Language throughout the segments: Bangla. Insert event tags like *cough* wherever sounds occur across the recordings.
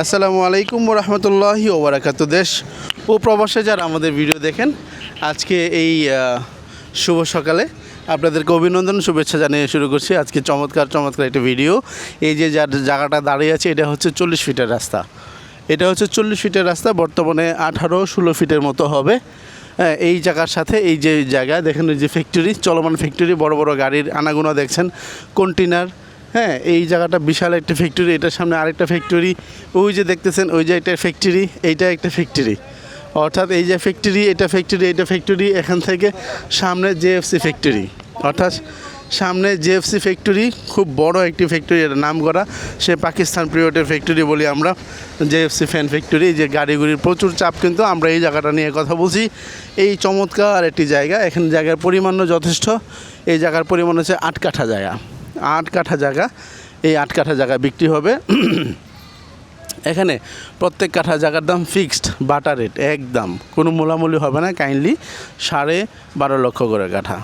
আসসালামু আলাইকুম রহমতুল্লাহি ওবরাকাত। দেশ ও প্রবাসে যারা আমাদের ভিডিও দেখেন আজকে এই শুভ সকালে আপনাদেরকে অভিনন্দন শুভেচ্ছা জানিয়ে শুরু করছি। আজকে চমৎকার চমৎকার একটা ভিডিও। এই যে যার জায়গাটা দাঁড়িয়ে আছে এটা হচ্ছে চল্লিশ ফিটের রাস্তা। এটা হচ্ছে চল্লিশ ফিটের রাস্তা বর্তমানে আঠারো ষোলো ফিটের মতো হবে। হ্যাঁ, এই জায়গার সাথে এই যে জায়গা দেখেন যে ফ্যাক্টরি চলমান ফ্যাক্টরি বড় বড় গাড়ির আনাগোনা দেখছেন। কন্টেনার হ্যাঁ এই জায়গাটা বিশাল একটা ফ্যাক্টরি এটার সামনে আরেকটা ফ্যাক্টরি ওই যে দেখতেছেন, ওই যে একটা ফ্যাক্টরি এইটা একটা ফ্যাক্টরি অর্থাৎ এই যে ফ্যাক্টরি এটা ফ্যাক্টরি এটা ফ্যাক্টরি এখান থেকে সামনে জেএফসি ফ্যাক্টরি অর্থাৎ সামনে জেএফসি ফ্যাক্টরি খুব বড় একটি ফ্যাক্টরি এটা নাম করা। সে পাকিস্তান পিরিয়ডের ফ্যাক্টরি বলি আমরা জেএফসি ফ্যান ফ্যাক্টরি যে গাড়িগুলির প্রচুর চাপ কিন্তু আমরা এই জায়গাটা নিয়ে কথা বলছি। এই চমৎকার একটি জায়গা, এখানে জায়গার পরিমাণও যথেষ্ট। এই জায়গার পরিমাণ হচ্ছে আট কাঠা জায়গা। আট কাঠা জায়গা, এই আট কাঠা জায়গা বিক্রি হবে। এখানে প্রত্যেক কাঠা জায়গার দাম ফিক্সড বাটা রেট, একদম। কোনো মোলামুলি হবে না, কাইন্ডলি সাড়ে বারো লক্ষ করে কাঠা।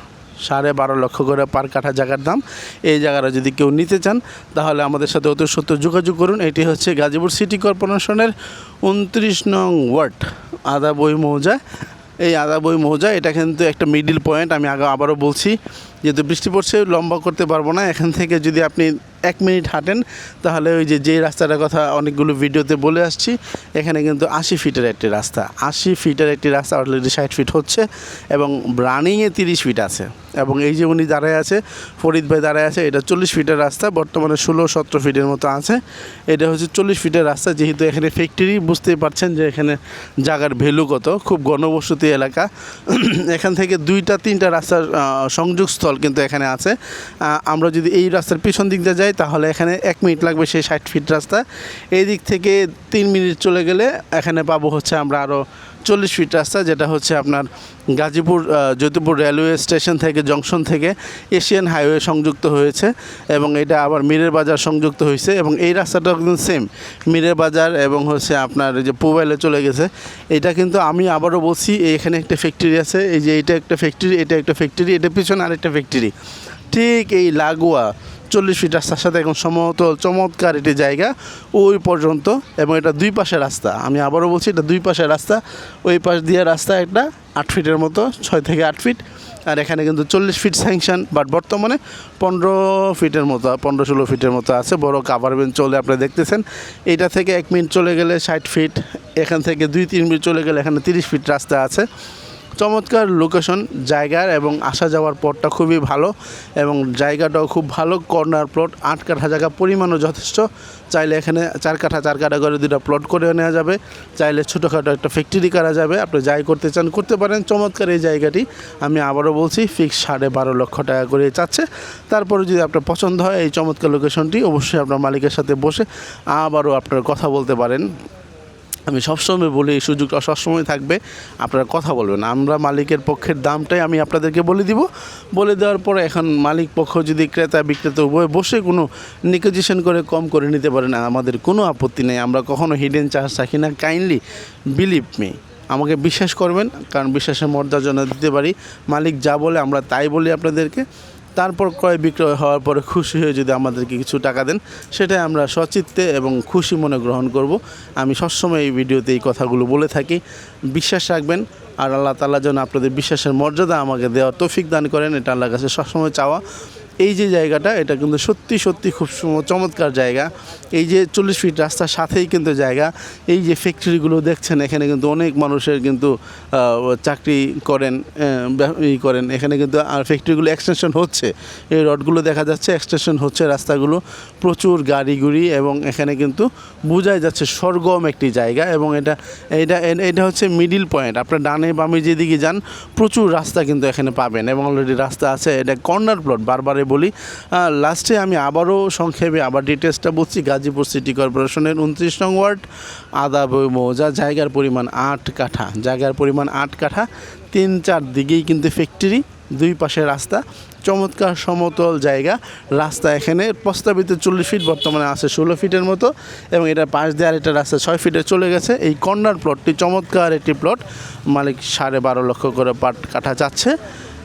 সাড়ে বারো লক্ষ করে পার কাঠা জায়গার দাম। এই জায়গাটা যদি কেউ নিতে চান, তাহলে আমাদের সাথে অতি সত্য যোগাযোগ করুন। এটি হচ্ছে গাজীপুর সিটি কর্পোরেশনের উনত্রিশ নং ওয়ার্ড আদা বই মৌজা এই আদা বই মৌজা এটা কিন্তু একটা মিডিল পয়েন্ট, আমি আগে আবারও বলছি। যেহেতু বৃষ্টি পড়ছে লম্বা করতে পারব না। এখান থেকে যদি আপনি এক মিনিট হাঁটেন, তাহলে ওই যে যে রাস্তাটার কথা অনেকগুলো ভিডিওতে বলে আসছি, এখানে কিন্তু আশি ফিটের একটি রাস্তা। আশি ফিটের একটি রাস্তা অলরেডি ষাট ফিট হচ্ছে এবং রানিংয়ে তিরিশ ফিট আছে। এবং এই যে উনি দাঁড়ায় আছে, ফরিদ ভাই দাঁড়ায় আছে, এটা চল্লিশ ফিটের রাস্তা, বর্তমানে ষোলো সতেরো ফিটের মতো আছে। এটা হচ্ছে চল্লিশ ফিটের রাস্তা, যেহেতু এখানে ফ্যাক্টরি বুঝতেই পারছেন যে এখানে জায়গার ভ্যালু কত, খুব ঘনবসতি এলাকা। *clears throat* এখান থেকে দুইটা, তিনটা রাস্তার সংযোগস্থল কিন্তু এখানে আছে। আমরা যদি এই রাস্তার পিছন দিক দিয়ে যাই তাহলে এখানে এক মিনিট লাগবে সেই ষাট ফিট রাস্তা। এই দিক থেকে তিন মিনিট চলে গেলে এখানে পাবো হচ্ছে আমরা আরও চল্লিশ ফিট রাস্তা, যেটা হচ্ছে আপনার গাজীপুর জ্যোতিপুর রেলওয়ে স্টেশন থেকে জংশন থেকে এশিয়ান হাইওয়ে সংযুক্ত হয়েছে এবং এটা আবার মিরের বাজার সংযুক্ত হয়েছে এবং এই রাস্তাটাও কিন্তু সেম মিরের বাজার এবং হচ্ছে আপনার যে পোবাইলে চলে গেছে। এটা কিন্তু আমি আবারও বলছি, এখানে একটা ফ্যাক্টরি আছে, এই যে এটা একটা ফ্যাক্টরি এটা একটা ফ্যাক্টরি এটা পিছনে আরেকটা ফ্যাক্টরি ঠিক এই লাগোয়া চল্লিশ ফিট রাস্তার সাথে এখন সমতল, চমৎকার একটি জায়গা ওই পর্যন্ত এবং এটা দুই পাশে রাস্তা। আমি আবারও বলছি, এটা দুই পাশে রাস্তা। ওই পাশ দিয়ে রাস্তা একটা আট ফিটের মতো, ছয় থেকে আট ফিট আর এখানে কিন্তু চল্লিশ ফিট স্যাংশন বাট বর্তমানে পনেরো ফিটের মতো, পনেরো ষোলো ফিটের মতো আছে। বড় কাভার বেঞ্চ চলে আপনারা দেখতেছেন। এটা থেকে এক মিনিট চলে গেলে ষাট ফিট এখান থেকে দুই, তিন মিনিট চলে গেলে এখানে তিরিশ ফিট রাস্তা আছে। চমৎকার লোকেশন জায়গার এবং আসা যাওয়ার পথটা খুবই ভালো এবং জায়গাটাও খুব ভালো কর্নার প্লট আট কাঠা জায়গা পরিমাণও যথেষ্ট। চাইলে এখানে চার কাঠা চার কাঠা করে দুটা প্লট করে নেওয়া যাবে। চাইলে ছোটোখাটো একটা ফ্যাক্টরি করা যাবে। আপনি যাই করতে চান, করতে পারেন। চমৎকার এই জায়গাটি। আমি আবারও বলছি ফিক্স সাড়ে বারো লক্ষ টাকা করে চাচ্ছে। তারপরে যদি আপনার পছন্দ হয় এই চমৎকার লোকেশনটি অবশ্যই আপনার মালিকের সাথে বসে আবারও আপনার কথা বলতে পারেন। আমি সবসময় বলি এই সুযোগটা সবসময় থাকবে, আপনারা কথা বলবেন। আমরা মালিকের পক্ষের দামটাই আমি আপনাদেরকে বলে দিব। বলে দেওয়ার পরে এখন মালিক পক্ষ যদি ক্রেতা বিক্রেতা উভয় বসে কোনো নিকোজিশন করে কম করে নিতে পারেন আমাদের কোনো আপত্তি নেই। আমরা কখনো হিডেন চার্জ রাখি না। কাইন্ডলি বিলিভ মি আমাকে বিশ্বাস করবেন, কারণ বিশ্বাসের মর্যাদা দিতে পারি। মালিক যা বলে আমরা তাই বলি আপনাদেরকে। তারপর ক্রয় বিক্রয় হওয়ার পরে খুশি হয়ে যদি আমাদেরকে কিছু টাকা দেন, সেটাই আমরা সচিত্তে এবং খুশি মনে গ্রহণ করব। আমি সবসময় এই ভিডিওতে এই কথাগুলো বলে থাকি। বিশ্বাস রাখবেন, আর আল্লাহ তাআলা যেন আপনাদের বিশ্বাসের মর্যাদা আমাকে দেওয়ার তৌফিক দান করেন, এটা আল্লাহর কাছে সবসময় চাওয়া। এই যে জায়গাটা, এটা কিন্তু সত্যি সত্যি খুব চমৎকার জায়গা। এই যে চল্লিশ ফিট রাস্তার সাথেই কিন্তু জায়গা। এই যে ফ্যাক্টরিগুলো দেখছেন, এখানে কিন্তু অনেক মানুষের কিন্তু চাকরি করেন ই করেন। এখানে কিন্তু, আর ফ্যাক্টরিগুলো এক্সটেনশন হচ্ছে। এই রডগুলো দেখা যাচ্ছে এক্সটেনশন হচ্ছে রাস্তাগুলো। প্রচুর গাড়ি গুড়ি এবং এখানে কিন্তু বোঝাই যাচ্ছে স্বর্গম একটি জায়গা এবং এটা এটা এটা হচ্ছে মিডিল পয়েন্ট আপনার ডানে বামে যেদিকে যান, প্রচুর রাস্তা কিন্তু এখানে পাবেন এবং অলরেডি রাস্তা আছে। এটা কর্নার প্লট বারবারে বলি লাস্টে আমি আবারও সংক্ষেপে আবার ডিটেলসটা বলছি গাজীপুর সিটি কর্পোরেশনের উনত্রিশ নং ওয়ার্ড আদা মৌজা, জায়গার পরিমাণ আট কাঠা। জায়গার পরিমাণ আট কাঠা, তিন চার দিকেই কিন্তু ফ্যাক্টরি দুই পাশে রাস্তা। চমৎকার সমতল জায়গা। রাস্তা এখানে প্রস্তাবিত চল্লিশ ফিট বর্তমানে আছে ষোলো ফিটের মতো এবং এটা পাশ দিয়ে আরেকটা রাস্তা ছয় ফিটে চলে গেছে। এই কর্নার প্লটটি চমৎকার একটি প্লট মালিক সাড়ে বারো লক্ষ করে পাট কাঠা যাচ্ছে।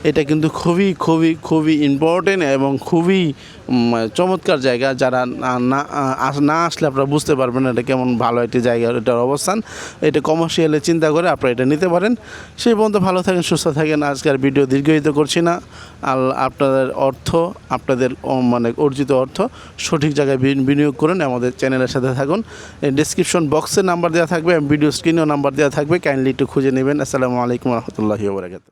এটা কিন্তু খুবই খুবই খুবই ইম্পর্টেন্ট এবং খুবই চমৎকার জায়গা। যারা না না, আস- না আসলে আপনারা বুঝতে পারবেন এটা কেমন ভালো একটি জায়গা, এটার অবস্থান। এটা কমার্শিয়ালে চিন্তা করে আপনারা এটা নিতে পারেন। সেই পর্যন্ত ভালো থাকেন, সুস্থ থাকেন। আজকের ভিডিও দীর্ঘায়িত করছি না। আর আপনাদের অর্থ, আপনাদের মানে অর্জিত অর্থ সঠিক জায়গায় বিনিয়োগ করুন আমাদের চ্যানেলের সাথে থাকুন। ডিসক্রিপশন বক্সে নাম্বার দেওয়া থাকবে ভিডিও স্ক্রিনেও নাম্বার দেওয়া থাকবে। কাইন্ডলি একটু খুঁজে নেবেন। আসসালামু আলাইকুম রহমতুল্লাহি ওবরাকাত